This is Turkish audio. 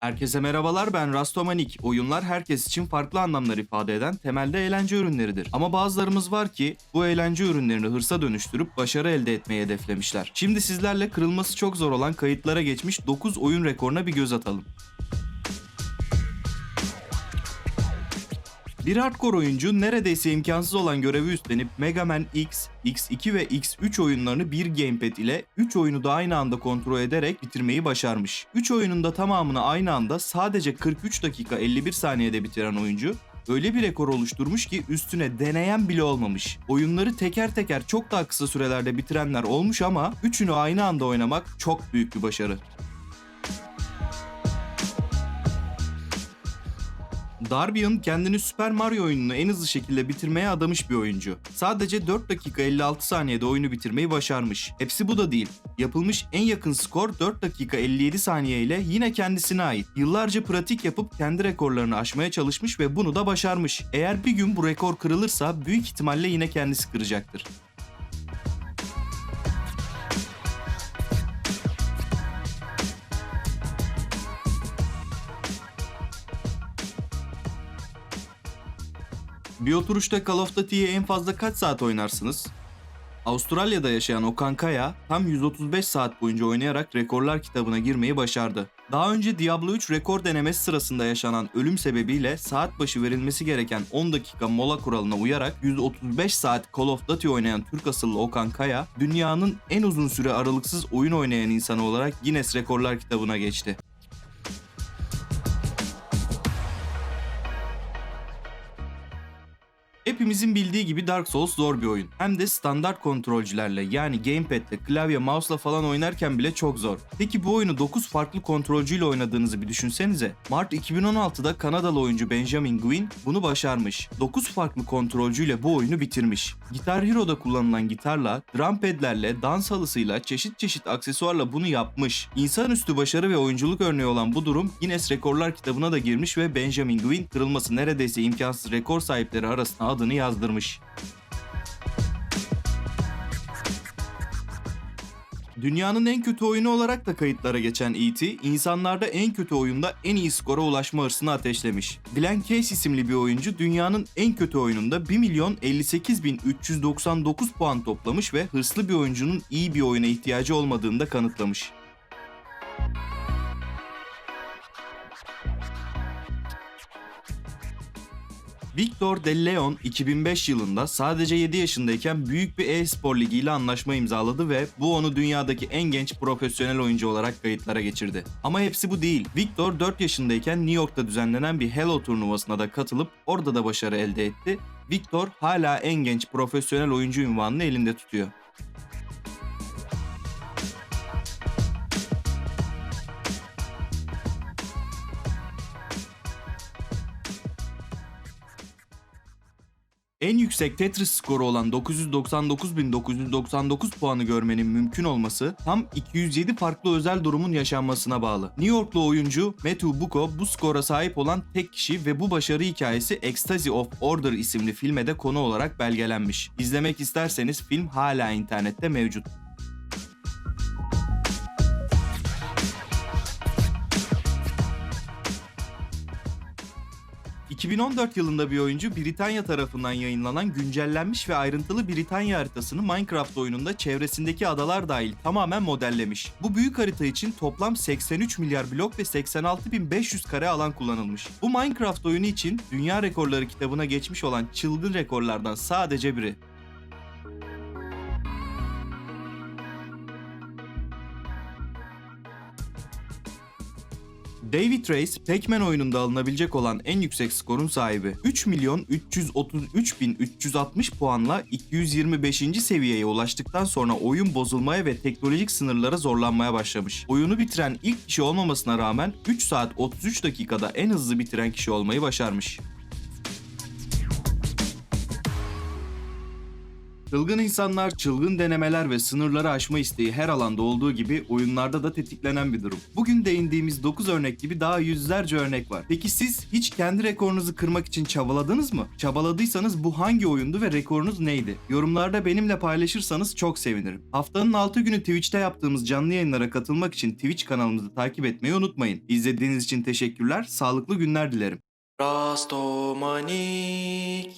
Herkese merhabalar ben Rastomanik. Oyunlar herkes için farklı anlamlar ifade eden temelde eğlence ürünleridir. Ama bazılarımız var ki bu eğlence ürünlerini hırsa dönüştürüp başarı elde etmeyi hedeflemişler. Şimdi sizlerle kırılması çok zor olan kayıtlara geçmiş 9 oyun rekoruna bir göz atalım. Bir hardcore oyuncu neredeyse imkansız olan görevi üstlenip Mega Man X, X2 ve X3 oyunlarını bir gamepad ile 3 oyunu da aynı anda kontrol ederek bitirmeyi başarmış. 3 oyunun da tamamını aynı anda sadece 43 dakika 51 saniyede bitiren oyuncu öyle bir rekor oluşturmuş ki üstüne deneyen bile olmamış. Oyunları teker teker çok daha kısa sürelerde bitirenler olmuş ama üçünü aynı anda oynamak çok büyük bir başarı. Darbian kendini Super Mario oyununu en hızlı şekilde bitirmeye adamış bir oyuncu. Sadece 4 dakika 56 saniyede oyunu bitirmeyi başarmış. Hepsi bu da değil. Yapılmış en yakın skor 4 dakika 57 saniye ile yine kendisine ait. Yıllarca pratik yapıp kendi rekorlarını aşmaya çalışmış ve bunu da başarmış. Eğer bir gün bu rekor kırılırsa büyük ihtimalle yine kendisi kıracaktır. Bir oturuşta Call of Duty'yi en fazla kaç saat oynarsınız? Avustralya'da yaşayan Okan Kaya tam 135 saat boyunca oynayarak rekorlar kitabına girmeyi başardı. Daha önce Diablo 3 rekor denemesi sırasında yaşanan ölüm sebebiyle saat başı verilmesi gereken 10 dakika mola kuralına uyarak 135 saat Call of Duty oynayan Türk asıllı Okan Kaya, dünyanın en uzun süre aralıksız oyun oynayan insanı olarak Guinness Rekorlar kitabına geçti. Hepimizin bildiği gibi Dark Souls zor bir oyun. Hem de standart kontrolcülerle yani gamepad'le, klavye, mouse'la falan oynarken bile çok zor. Peki bu oyunu 9 farklı kontrolcüyle oynadığınızı bir düşünsenize. Mart 2016'da Kanadalı oyuncu Benjamin Gwyn bunu başarmış. 9 farklı kontrolcüyle bu oyunu bitirmiş. Guitar Hero'da kullanılan gitarla, drum pad'lerle, dans halısıyla, çeşit çeşit aksesuarla bunu yapmış. İnsanüstü başarı ve oyunculuk örneği olan bu durum Guinness Rekorlar kitabına da girmiş ve Benjamin Gwyn kırılması neredeyse imkansız rekor sahipleri arasına adını yazdırmış. Dünyanın en kötü oyunu olarak da kayıtlara geçen E.T., insanlarda en kötü oyunda en iyi skora ulaşma hırsını ateşlemiş. Glenn Case isimli bir oyuncu dünyanın en kötü oyununda 1 milyon 58 bin 399 puan toplamış ve hırslı bir oyuncunun iyi bir oyuna ihtiyacı olmadığını da kanıtlamış. Victor De Leon 2005 yılında sadece 7 yaşındayken büyük bir e-spor ligiyle anlaşma imzaladı ve bu onu dünyadaki en genç profesyonel oyuncu olarak kayıtlara geçirdi. Ama hepsi bu değil. Victor 4 yaşındayken New York'ta düzenlenen bir Hello turnuvasına da katılıp orada da başarı elde etti. Victor hala en genç profesyonel oyuncu ünvanını elinde tutuyor. En yüksek Tetris skoru olan 999.999 puanı görmenin mümkün olması tam 207 farklı özel durumun yaşanmasına bağlı. New Yorklu oyuncu Matthew Buko bu skora sahip olan tek kişi ve bu başarı hikayesi Ecstasy of Order isimli filme de konu olarak belgelenmiş. İzlemek isterseniz film hala internette mevcut. 2014 yılında bir oyuncu Britanya tarafından yayınlanan güncellenmiş ve ayrıntılı Britanya haritasını Minecraft oyununda çevresindeki adalar dahil tamamen modellemiş. Bu büyük harita için toplam 83 milyar blok ve 86.500 kare alan kullanılmış. Bu Minecraft oyunu için dünya rekorları kitabına geçmiş olan çılgın rekorlardan sadece biri. David Race, Pac-Man oyununda alınabilecek olan en yüksek skorun sahibi. 3 milyon 333 bin 360 puanla 225. seviyeye ulaştıktan sonra oyun bozulmaya ve teknolojik sınırlara zorlanmaya başlamış. Oyunu bitiren ilk kişi olmamasına rağmen 3 saat 33 dakikada en hızlı bitiren kişi olmayı başarmış. Çılgın insanlar, çılgın denemeler ve sınırları aşma isteği her alanda olduğu gibi oyunlarda da tetiklenen bir durum. Bugün değindiğimiz 9 örnek gibi daha yüzlerce örnek var. Peki siz hiç kendi rekorunuzu kırmak için çabaladınız mı? Çabaladıysanız bu hangi oyundu ve rekorunuz neydi? Yorumlarda benimle paylaşırsanız çok sevinirim. Haftanın 6 günü Twitch'te yaptığımız canlı yayınlara katılmak için Twitch kanalımızı takip etmeyi unutmayın. İzlediğiniz için teşekkürler, sağlıklı günler dilerim. Rastomanik